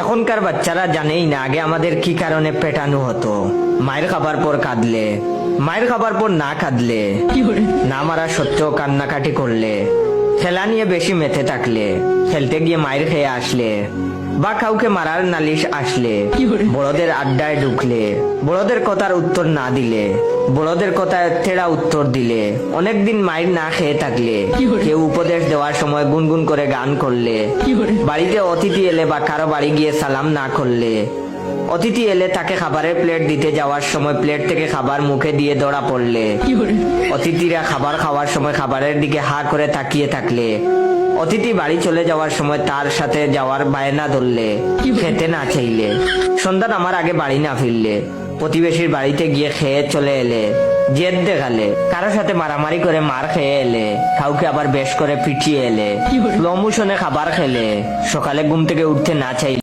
এখনকার বাচ্চারা জানেই না আগে আমাদের কি কারণে পেটানো হতো। মায়ের খাবার পর কাঁদলে মায়ের খাবার পর না কাঁদলে না মারা সত্ত্বেও কান্নাকাটি করলে খেলা নিয়ে বেশি মেতে থাকলে খেলতে গিয়ে মায়ের খেয়ে আসলে। বা কাউকে মারার নালিশ আসলে। বড়দের আড্ডায় ঢুকলে, বড়দের কথার উত্তর না দিলে, বড়দের কথায় তেড়া উত্তর দিলে, অনেকদিন মায়ের না খেয়ে থাকলে, কেউ উপদেশ দেওয়ার সময় গুনগুন করে গান করলে, বাড়িতে অতিথি এলে বা কারও বাড়ি গিয়ে সালাম না করলে, অতিথি এলে তাকে খাবারের প্লেট দিতে যাওয়ার সময় প্লেট থেকে খাবার মুখে দিয়ে ধরা পড়লে, অতিথিরা খাবার খাওয়ার সময় খাবারের দিকে হা করে তাকিয়ে থাকলে অতিথি বাড়ি চলে যাওয়ার সময় তার সাথে যাওয়ার বায়না ধরলে খেতে না চাইলে। সন্ধ্যা আমার আগে বাড়ি না ফিরলে। প্রতিবেশীর বাড়িতে গিয়ে খেয়ে চলে এলে জেদ দেখালে। কারও সাথে মারামারি করে মার খেয়ে এলে কাউকে আবার বেশ করে পিটিয়ে এলে। লম্বু মোশনে খাবার খেলে সকালে ঘুম থেকে উঠতে না চাইলে।